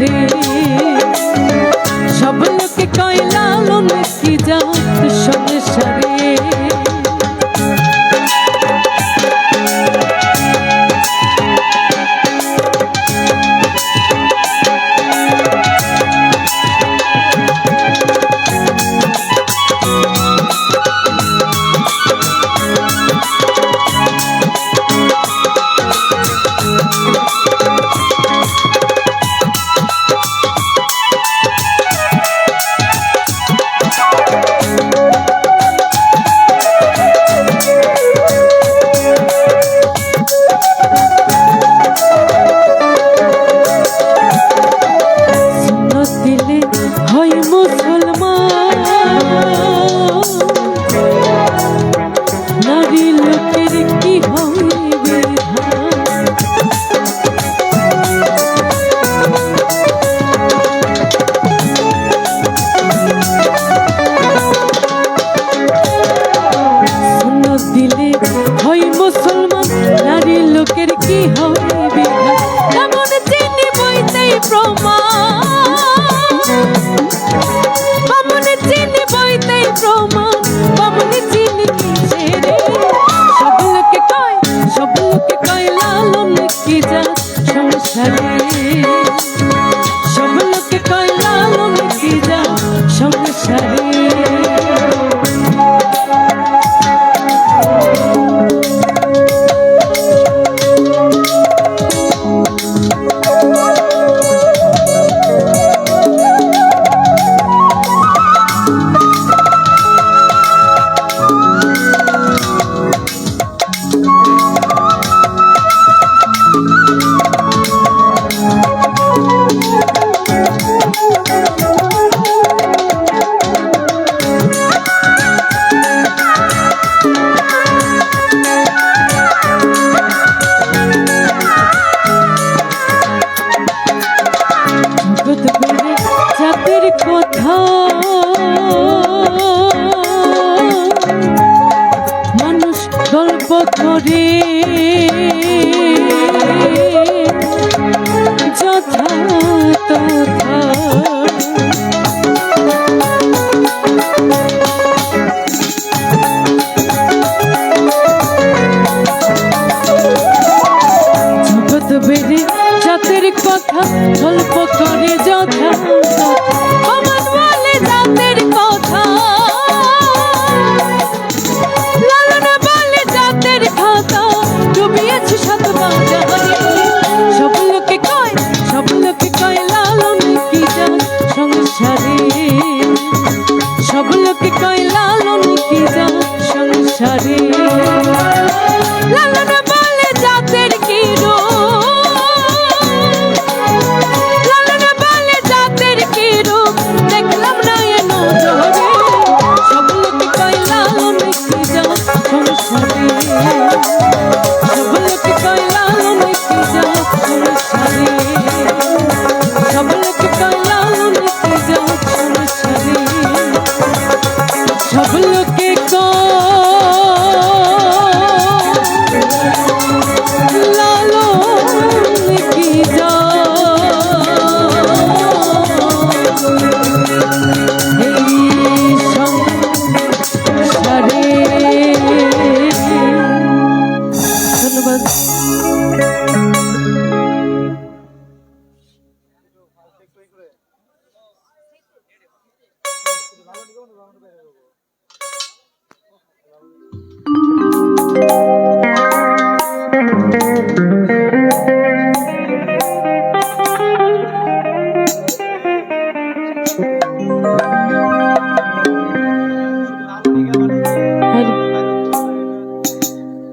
রে সব লোকে কয় লালন কি যাও? Sarah.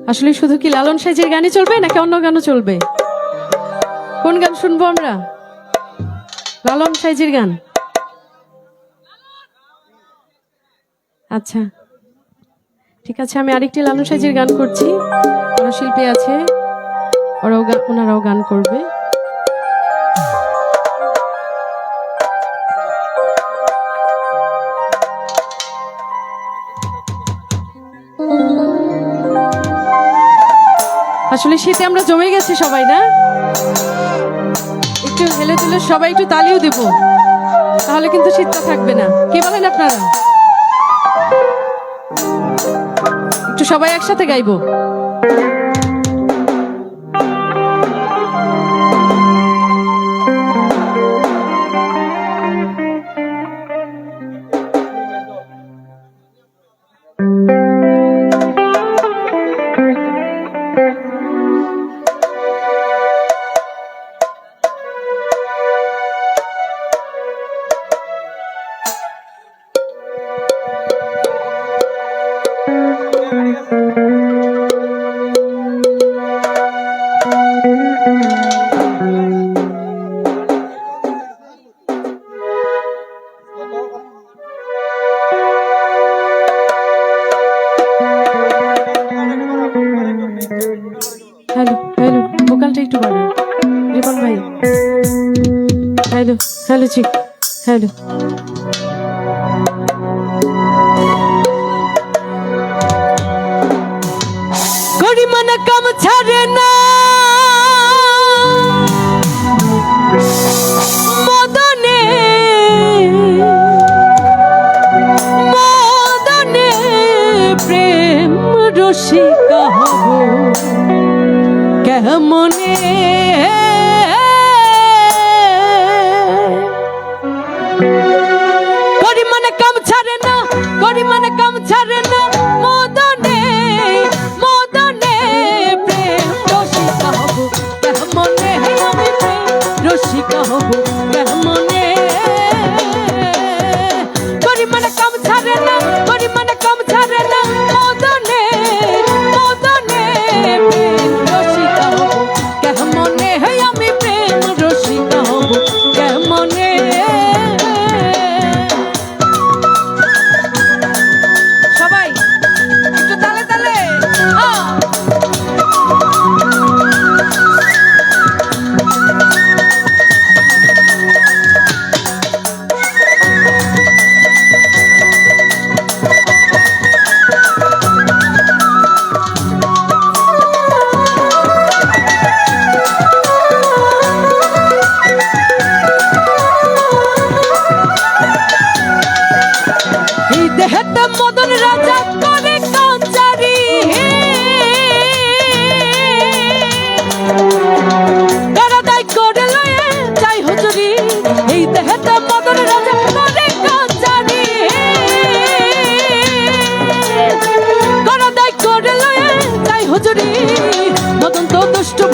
আসলে শুধু কি লালন সাইজের গানই চলবে নাকি অন্য গানও চলবে? কোন গান শুনব আমরা? লালন সাইজের গান। আচ্ছা। ঠিক আছে, আমি আরেকটি লালন সাইজের গান করছি। ওরা শিল্পী আছে। ওরাও ওনারাও গান করবে। আসলে শীতে আমরা জমে গেছি সবাই, না? একটু হেলে তুলে সবাই একটু তালিও দেব। তাহলে কিন্তু শীতটা থাকবে না। কি বলেন আপনারা? একটু সবাই একসাথে গাইবো। ভোকালটা একটু বাড়ান। রিপন ভাই। Hello hello check hello. গরিমান কাম ছাড়ে না। মদনে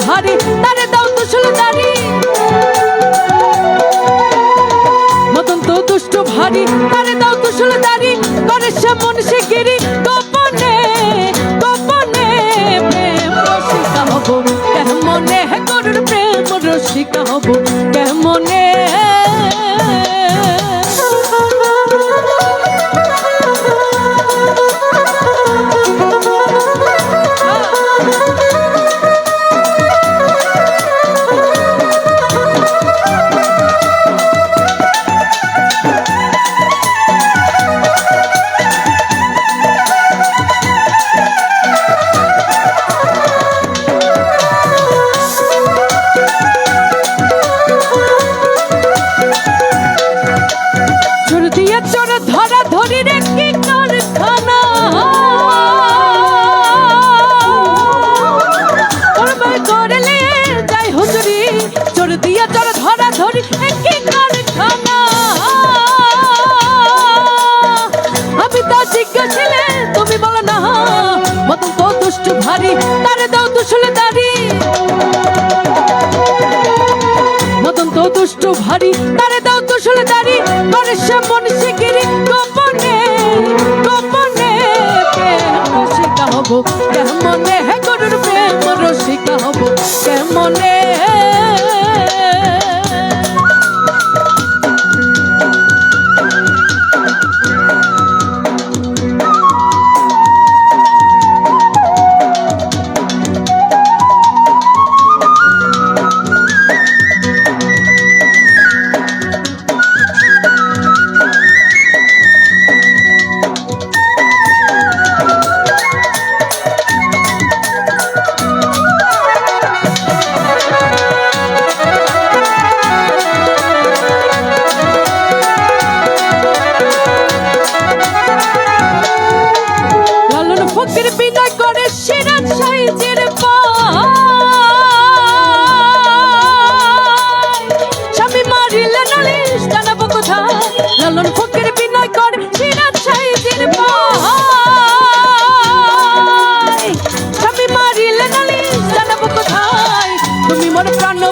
ভারী তারে দাও তো সুলদারি মতন তো দুষ্ট ভারী, তারে দাও কুশল দারি করে সে মন সে গিরি গোপনে গোপনে প্রেম রসিকা হব। মনে গরুর প্রেম রসিকা হব? ভারী তারে দাও দুশলে দাড়ি। মদন তো দুষ্ট ভারী তারে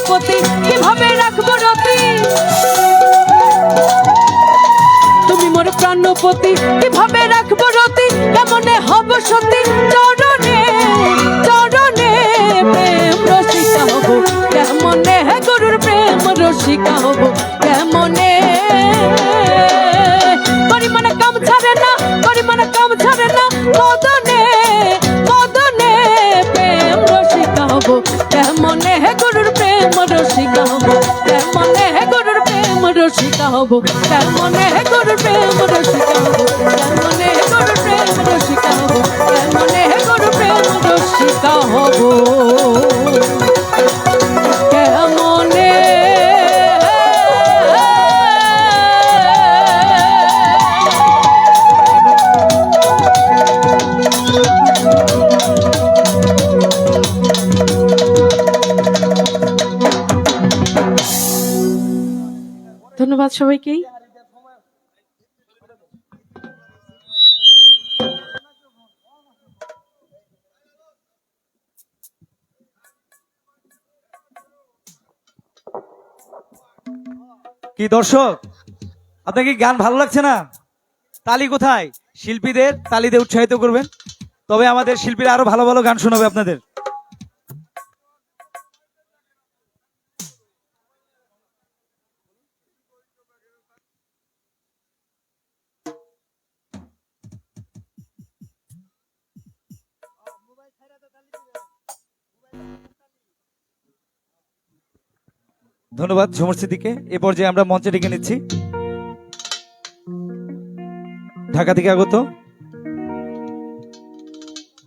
প্রাণপতি কীভাবে রাখব রতি? তুমি মোর প্রাণপতি, কীভাবে রাখব রতি? কেমনে হব সতী? চরণে চরণে প্রেম রসিকা হব। কেমনে গুরুর প্রেম রসিকা হব? কেমনে? পরিমাণে কাম ছাড়ে না, পরিমাণে কাম ছাড়ে না মদনে রসিকা হব কেমনে হে গরুর প্রেম রসিকা হব কেমনে হে গরুর প্রেম রসিকা হব কেমনে হে গরুর প্রেম রসিকা হব কেমনে হে গরুর প্রেম রসিকা হব ধন্যবাদ সবাইকেই। কি দর্শক, আপনার কি গান ভালো লাগছে না? তালি কোথায়? শিল্পীদের তালিতে উৎসাহিত করবেন। তবে আমাদের শিল্পীরা আরও ভালো ভালো গান শোনাবে আপনাদের। ধন্যবাদ, ঝুমর সিদ্দিকে। এ পর্যায়ে আমরা মঞ্চে ডেকে নিচ্ছি। ঢাকা থেকে আগত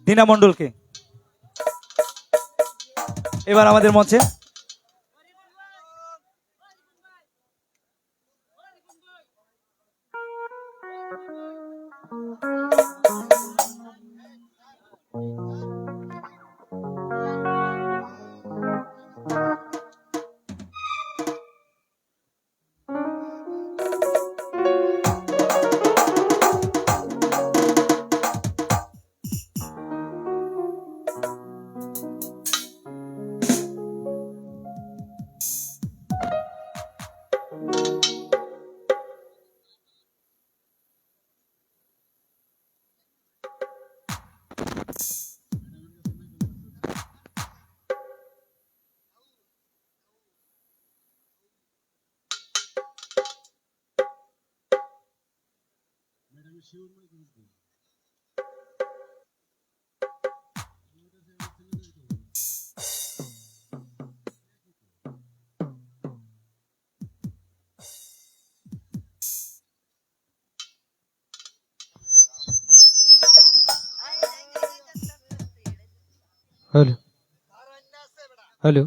দিনা মণ্ডলকে। এবার আমাদের মঞ্চে হ্যালো হ্যালো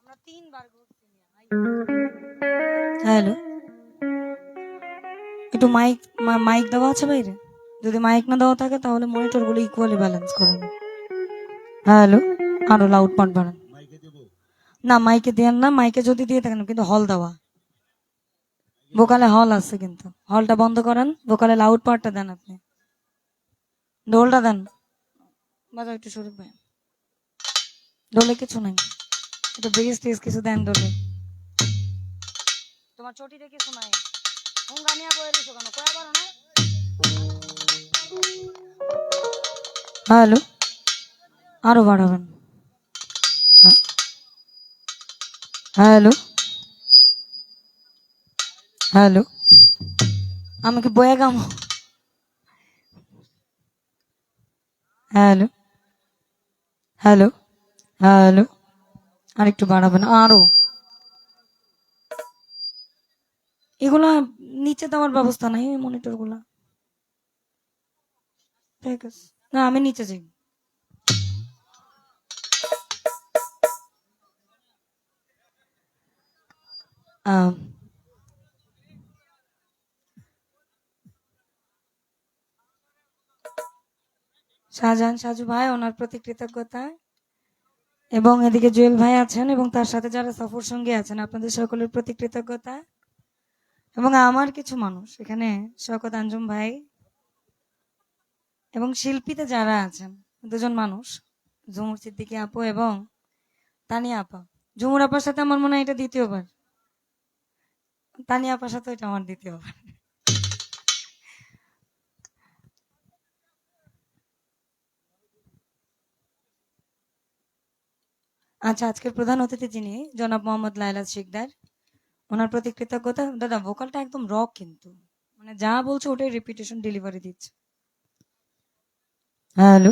আমরা তিনবার ঘুরছি হ্যালো? একটু মাইক মাইক দেওয়া আছে বাইরে? যদি মাইক না দেওয়া থাকে তাহলে মনিটরগুলো ইকুয়ালি ব্যালেন্স করে হ্যালো? আরও লাউড পার্ট বাড়ান। না মাইকে দেন না মাইকে যদি দিয়ে থাকেন কিন্তু হল দেওয়া। ভোকালে হল আছে কিন্তু। হলটা বন্ধ করেন ভোকালে লাউড পার্টটা দেন আপনি। ডোলটা দেন। বাজাও একটু শরীর ভাই ডোলে কিছু নাই। একটু ব্রিজ টিজ কিছু দেন ডোলে তোমার চটিতে কিছু নাই। হুঙ্গা নিয়ে বয়ে রয়েছো কেন? কয়া পারো না হ্যালো আরও বাড়াবেন। হ্যাঁ। Hello hello? কি বয়ে গাম। হ্যালো? হ্যালো? হ্যালো? আর একটু বাড়াবেন আরও। এগুলা নিচে দেওয়ার ব্যবস্থা নাই মনিটরগুলা না আমি নিচে যাই। আহ, শাহজাহান সাজু ভাই, ওনার প্রতি কৃতজ্ঞতা। এবং এদিকে জুয়েল ভাই আছেন এবং তার সাথে যারা সফর সঙ্গে আছেন, আপনাদের সকলের প্রতি কৃতজ্ঞতা। এবং আমার কিছু মানুষ, এখানে শকত আঞ্জুম ভাই এবং শিল্পীতে যারা আছেন, দুজন মানুষ, ঝুমুর সিদ্দিকী আপু এবং তানিয়া আপা। ঝুমুর আপার সাথে আমার মনে হয় এটা দ্বিতীয়বার। তানিয়া আপার সাথে এটা আমার দ্বিতীয়বার। আচ্ছা আজকের প্রধান অতিথি যিনি জনাব মোহাম্মদ লাইলাত শিকদার ওনার প্রতি কৃতজ্ঞতা। দাদা ভোকালটা একদম রক কিন্তু। মানে যা বলছে ওটাই রিপিটেশন ডেলিভারি দিচ্ছে। হ্যালো?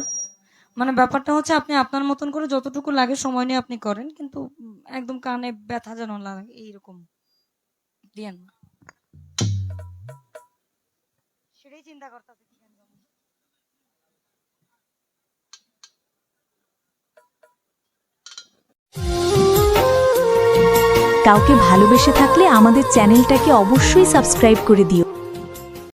মানে ব্যাপারটা হচ্ছে আপনি আপনার মতন করে যতটুকু লাগে সময় নিয়ে আপনি করেন কিন্তু একদম কানে ব্যথা যেন লাগে এইরকম। দিয়েন। না সেটাই চিন্তা করতেছি। কাউকে ভালোবেসে থাকলে আমাদের চ্যানেলটাকে অবশ্যই সাবস্ক্রাইব করে দিও।